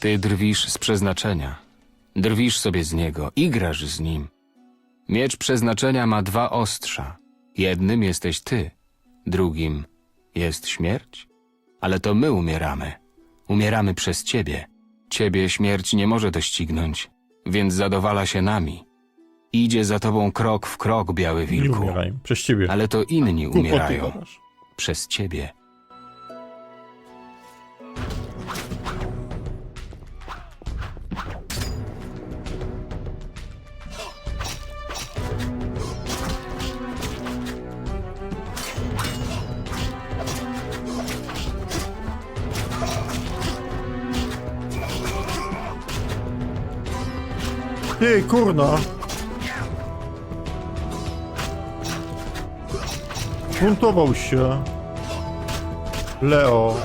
Ty drwisz z przeznaczenia. Drwisz sobie z niego, igrasz z nim. Miecz przeznaczenia ma dwa ostrza. Jednym jesteś ty, drugim jest śmierć. Ale to my umieramy. Umieramy przez ciebie. Ciebie śmierć nie może doścignąć, więc zadowala się nami. Idzie za tobą krok w krok, biały Nie wilku. umieraj. Przez ciebie. Ale to inni umierają przez ciebie. Ty, kurna! Buntował się. Leo.